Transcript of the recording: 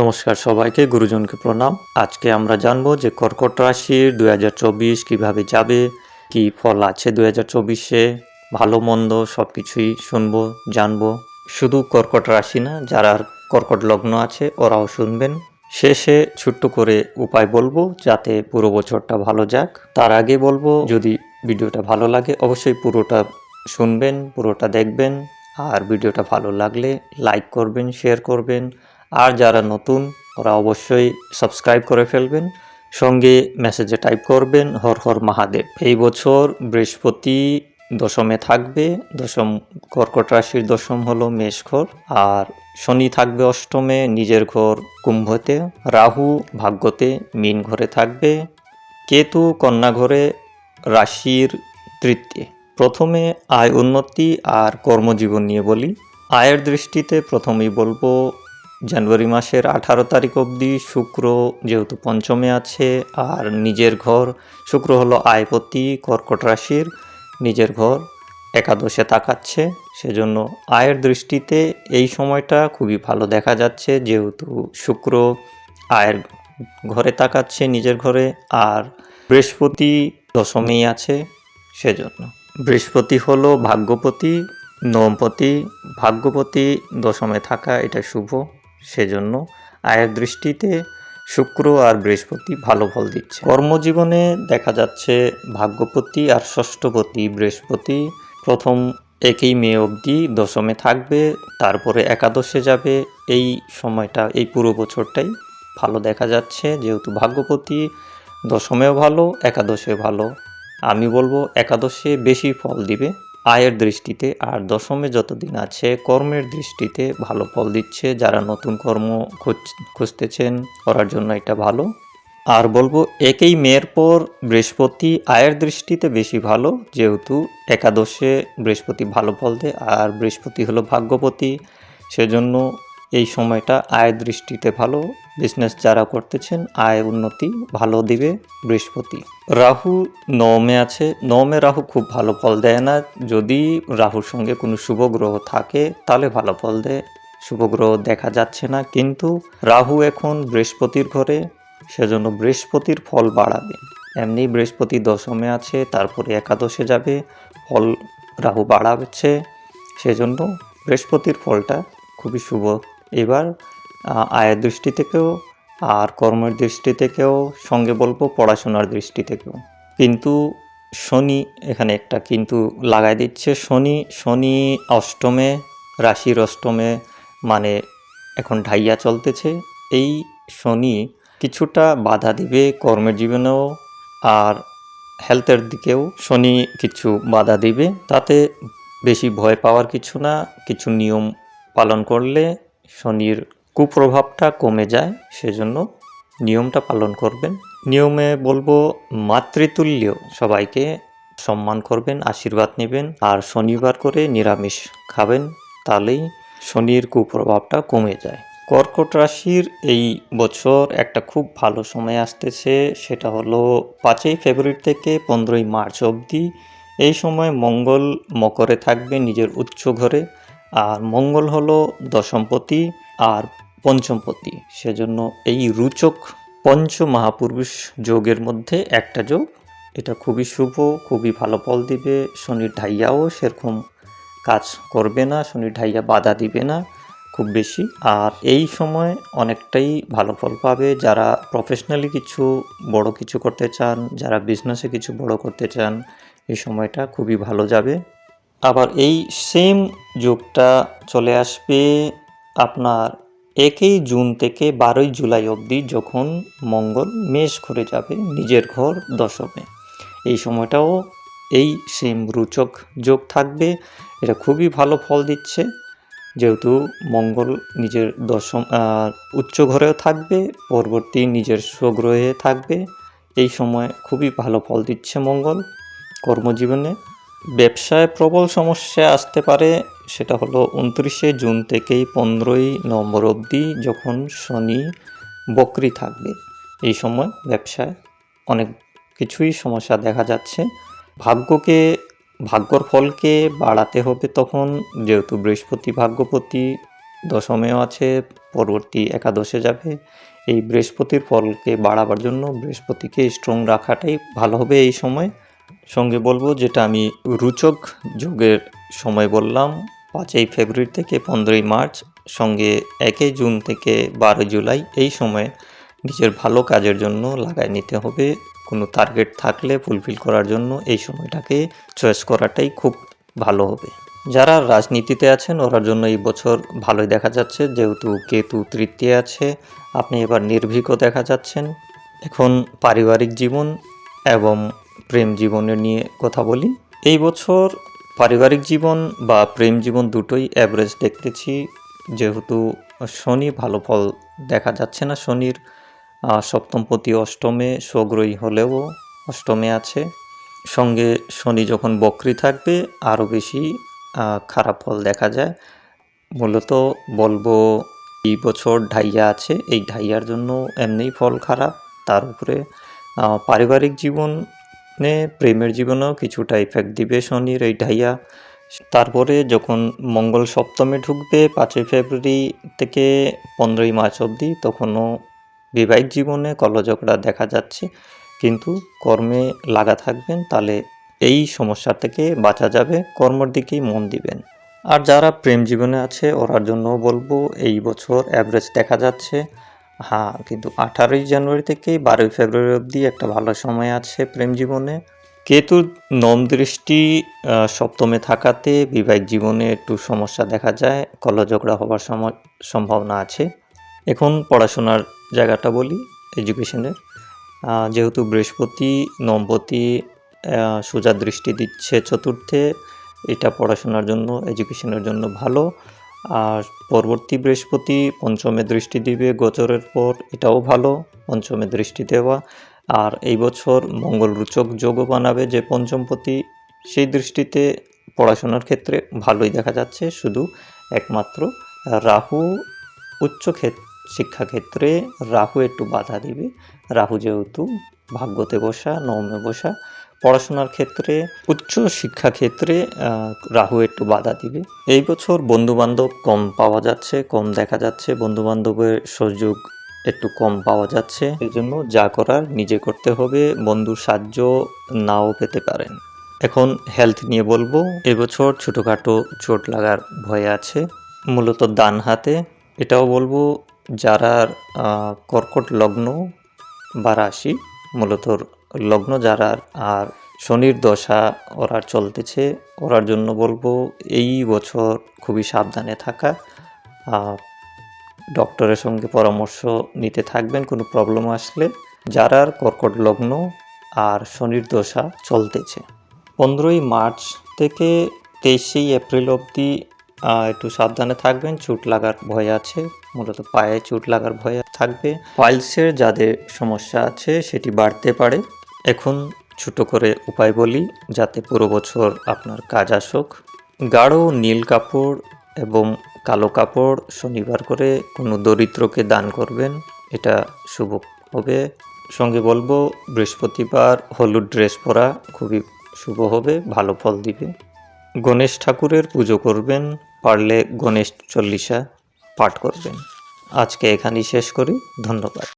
নমস্কার সবাইকে, গুরুজনকে প্রণাম। আজকে আমরা জানব যে কর্কট রাশির দু কীভাবে যাবে, কি ফল আছে দু হাজার চব্বিশে, ভালো, মন্দ সব কিছুই শুনব, জানব। শুধু কর্কট রাশি না, যারা কর্কট লগ্ন আছে, ওরাও শুনবেন। শেষে ছোট্ট করে উপায় বলব, যাতে পুরো বছরটা ভালো যাক। তার আগে বলব, যদি ভিডিওটা ভালো লাগে, অবশ্যই পুরোটা শুনবেন, পুরোটা দেখবেন। আর ভিডিওটা ভালো লাগলে লাইক করবেন, শেয়ার করবেন। আর যারা নতুন, ওরা অবশ্যই সাবস্ক্রাইব করে ফেলবেন। সঙ্গে মেসেজে টাইপ করবেন, হর হর মহাদেব। এই বছর বৃহস্পতি দশমে থাকবে। দশম কর্কট রাশির দশম হলো মেষ ঘর আর শনি থাকবে অষ্টমে, নিজের ঘর কুম্ভতে। রাহু ভাগ্যতে মীন ঘরে থাকবে। কেতু কন্যা ঘরে রাশির তৃতীয়। প্রথমে আয় উন্নতি আর কর্মজীবন নিয়ে বলি। আয়ের দৃষ্টিতে প্রথমেই বলব জানুয়ারি মাসের আঠারো তারিখ অবধি শুক্র যেহেতু পঞ্চমে আছে, আর নিজের ঘর, শুক্র হলো আয়পতি, কর্কট রাশির, নিজের ঘর একাদশে তাকাচ্ছে। সেজন্য আয়ের দৃষ্টিতে এই সময়টা খুবই ভালো দেখা যাচ্ছে, যেহেতু শুক্র আয়ের ঘরে তাকাচ্ছে নিজের ঘরে, আর বৃহস্পতি দশমেই আছে, সেজন্য। বৃহস্পতি হলো ভাগ্যপতি, নবমপতি, ভাগ্যপতি দশমে থাকা, এটা শুভ। সেজন্য আয়ের দৃষ্টিতে শুক্র আর বৃহস্পতি ভালো ফল দিচ্ছে। কর্মজীবনে দেখা যাচ্ছে ভাগ্যপতি আর ষষ্ঠপতি বৃহস্পতি প্রথম একই মে অবধি দশমে থাকবে, তারপরে একাদশে যাবে। এই সময়টা, এই পুরো বছরটাই ভালো দেখা যাচ্ছে। যেহেতু ভাগ্যপতি দশমেও ভালো একাদশে ভালো। আমি বলব একাদশে বেশি ফল দিবে। আয়ের দৃষ্টিতে আর দশমে যতদিন আছে, কর্মের দৃষ্টিতে ভালো ফল দিচ্ছে যারা নতুন কর্ম খুঁজ- খুঁজতেছেন, করার জন্য এটা ভালো। আর বলব, একই মেয়ের পর বৃহস্পতি আয়ের দৃষ্টিতে বেশি ভালো, যেহেতু একাদশে বৃহস্পতি ভালো ফল দেয় আর বৃহস্পতি হলো ভাগ্যপতি। সেজন্য এই সময়টা আয়ের দৃষ্টিতে ভালো। বিজনেস যারা করতেছেন, আয় উন্নতি ভালো দিবে বৃহস্পতি। রাহু নবমে আছে। নবমে রাহু খুব ভালো ফল দেয় না। যদি রাহুর সঙ্গে কোনো শুভ গ্রহ থাকে, তাহলে ভালো ফল দেয়। শুভ গ্রহ দেখা যাচ্ছে না। কিন্তু রাহু এখন বৃহস্পতির ঘরে, সেজন্য বৃহস্পতির ফল বাড়াবে। এমনি বৃহস্পতি দশমে আছে, তারপরে একাদশে যাবে, ফল রাহু বাড়াচ্ছে। সেজন্য বৃহস্পতির ফলটা খুবই শুভ এবার আয়ের দৃষ্টি থেকেও আর কর্মের দৃষ্টি থেকেও সঙ্গে বলব পড়াশোনার দৃষ্টি থেকেও। কিন্তু শনি এখানে একটা, কিন্তু লাগাই দিচ্ছে শনি শনি অষ্টমে, রাশির অষ্টমে মানে এখন ঢাইয়া চলতেছে। এই শনি কিছুটা বাধা দিবে কর্মের জীবনেও আর হেলথের দিকেও। শনি কিছু বাধা দিবে, তাতে বেশি ভয় পাওয়ার কিছু না, কিছু নিয়ম পালন করলে শনির কুপ্রভাবটা কমে যায়, সেজন্য নিয়মটা পালন করবেন। নিয়মে বলব মাতৃতুল্য, সবাইকে সম্মান করবেন, আশীর্বাদ নেবেন, আর শনিবার করে নিরামিষ খাবেন, তাহলেই শনির কুপ্রভাবটা কমে যায়। কর্কট রাশির এই বছর একটা খুব ভালো সময় আসতেছে, সেটা হলো পাঁচই ফেব্রুয়ারি থেকে পনেরোই মার্চ অবধি। এই সময় মঙ্গল মকরে থাকবে নিজের উচ্চ ঘরে। আর মঙ্গল হলো দশমপতি আর পঞ্চমপতি। সেজন্য এই রুচক পঞ্চ মহাপুরুষ যোগের মধ্যে একটা যোগ। এটা খুবই শুভ, খুবই ভালো ফল দিবে। শনির ঢাইয়াও সেরকম কাজ করবে না, শনির ঢাইয়া বাধা দিবে না খুব বেশি। আর এই সময় অনেকটাই ভালো ফল পাবে। যারা প্রফেশনালি কিছু বড় কিছু করতে চান, যারা বিজনেসে কিছু বড় করতে চান, এই সময়টা খুবই ভালো যাবে। আবার এই সেম যুগটা চলে আসবে আপনার একই জুন থেকে বারোই জুলাই অবধি যখন মঙ্গল মেষ ঘুরে যাবে নিজের ঘর দশমে। এই সময়টাও এই সেম রুচক যোগ থাকবে। এটা খুবই ভালো ফল দিচ্ছে। যেহেতু মঙ্গল নিজের দশম উচ্চ ঘরেও থাকবে, পরবর্তী নিজের স্বগ্রহে থাকবে। এই সময় খুবই ভালো ফল দিচ্ছে মঙ্গল কর্মজীবনে। ব্যবসায় প্রবল সমস্যা আসতে পারে, সেটা হলো উনত্রিশে জুন থেকেই পনেরোই নভেম্বর অবধি যখন শনি বকরি থাকবে। এই সময় ব্যবসায় অনেক কিছুই সমস্যা দেখা যাচ্ছে। ভাগ্যকে, ভাগ্যর ফলকে বাড়াতে হবে তখন, যেহেতু বৃহস্পতি ভাগ্যপতি দশমেও আছে, পরবর্তী একাদশে যাবে। এই বৃহস্পতির ফলকে বাড়াবার জন্য বৃহস্পতিকে স্ট্রং রাখাটাই ভালো হবে এই সময়। সঙ্গে বলব যেটা আমি রুচক যোগের সময় বললাম, পাঁচই ফেব্রুয়ারি থেকে পনেরোই মার্চ, সঙ্গে একই জুন থেকে বারোই জুলাই, এই সময়ে নিজের ভালো কাজের জন্য লাগাই নিতে হবে। কোনো টার্গেট থাকলে ফুলফিল করার জন্য এই সময়টাকে চয়েস করাটাই খুব ভালো হবে। যারা রাজনীতিতে আছেন, ওরার জন্য এই বছর ভালোই দেখা যাচ্ছে। যেহেতু কেতু তৃতীয় আছে, আপনি এবার নির্ভীকও দেখা যাচ্ছেন। এখন পারিবারিক জীবন এবং প্রেম জীবনের নিয়ে কথা বলি। এই বছর পারিবারিক জীবন বা প্রেম জীবন দুটোই অ্যাভারেজ দেখতেছি। যেহেতু শনি ভালো ফল দেখা যাচ্ছে না শনির। সপ্তমপতি অষ্টমে সগ্রহী হলেও অষ্টমে আছে। সঙ্গে শনি যখন বক্রি থাকবে, আরও বেশি খারাপ ফল দেখা যায়। মূলত বলব এই বছর ঢাইয়া আছে। এই ঢাইয়ার জন্য এমনিই ফল খারাপ। তার উপরে পারিবারিক জীবনে প্রেমের জীবনেও কিছুটা ইফেক্ট দিবে শনির এই ঢাইয়া। তারপরে যখন মঙ্গল সপ্তমে ঢুকবে, পাঁচই ফেব্রুয়ারি থেকে পনেরোই মার্চ অবধি, তখনও বিবাহিক জীবনে কলঝগড়া দেখা যাচ্ছে। কিন্তু কর্মে লাগা থাকবেন, তাহলে এই সমস্যা থেকে বাঁচা যাবে, কর্মর দিকেই মন দিবেন। আর যারা প্রেম জীবনে আছে, ওরার জন্য বলব, এই বছর অ্যাভারেজ দেখা যাচ্ছে। হ্যাঁ কিন্তু আঠারোই জানুয়ারি থেকে বারোই ফেব্রুয়ারি অবধি একটা ভালো সময় আছে প্রেম জীবনে। নম দৃষ্টি সপ্তমে থাকাতে বিবাহিক জীবনে একটু সমস্যা দেখা যায় কলঝগড়া হওয়ার সম্ভাবনা আছে। এখন পড়াশোনার জায়গাটা বলি এডুকেশনের যেহেতু বৃহস্পতি নম্বতী আহ, সোজা দৃষ্টি দিচ্ছে চতুর্থে এটা পড়াশোনার জন্য এডুকেশনের জন্য ভালো। আর পরবর্তী বৃহস্পতি পঞ্চমে দৃষ্টি দিবে গোচরের পর, এটাও ভালো, পঞ্চমে দৃষ্টি দেওয়া। আর এই বছর মঙ্গল রুচক যোগও বানাবে যে পঞ্চমপতি, সেই দৃষ্টিতে পড়াশোনার ক্ষেত্রে ভালোই দেখা যাচ্ছে। শুধু একমাত্র রাহু উচ্চ ক্ষেত- শিক্ষাক্ষেত্রে রাহু একটু বাধা দিবে। রাহু যেহেতু ভাগ্যতে বসা, নবমে বসা পড়াশোনার ক্ষেত্রে, উচ্চ শিক্ষা ক্ষেত্রে রাহু একটু বাধা দিবে। এই বছর বন্ধু বান্ধব কম পাওয়া যাচ্ছে, কম দেখা যাচ্ছে। বন্ধু বান্ধবের সুযোগ একটু কম পাওয়া যাচ্ছে। এই জন্য যা করার নিজে করতে হবে। বন্ধুর সাহায্য নাও পেতে পারেন। এখন হেলথ নিয়ে বলব। এবছর ছোটোখাটো চোট লাগার ভয় আছে। মূলত ডান হাতে। এটাও বলব যারা কর্কট লগ্ন বা রাশি, মূলত লগ্ন যারা আর শনির দশা ওরার চলতেছে ওরার জন্য বলব এই বছর খুবই সাবধানে থাকা। ডক্টরের সঙ্গে পরামর্শ নিতে থাকবেন, কোনো প্রবলেম আসলে। যারার কর্কট লগ্ন আর শনির দশা চলতেছে। পনেরোই মার্চ থেকে তেইশেই এপ্রিল অবধি একটু সাবধানে থাকবেন, চোট লাগার ভয় আছে, মূলত পায়ে চোট লাগার ভয় থাকবে। পাইলসের যাদের সমস্যা আছে, সেটি বাড়তে পারে। এখন ছোট করে উপায় বলি, যাতে পুরো বছর আপনার কাজ আসুক। গাঢ় নীল কাপড় এবং কালো কাপড় শনিবার করে কোনো দরিদ্রকে দান করবেন, এটা শুভ হবে। সঙ্গে বলব, বৃহস্পতিবার হলুদ ড্রেস পরা খুবই শুভ হবে, ভালো ফল দিবে। গণেশ ঠাকুরের পুজো করবেন, পারলে গণেশ চল্লিশা পাঠ করবেন। আজকে এখানেই শেষ করি, ধন্যবাদ।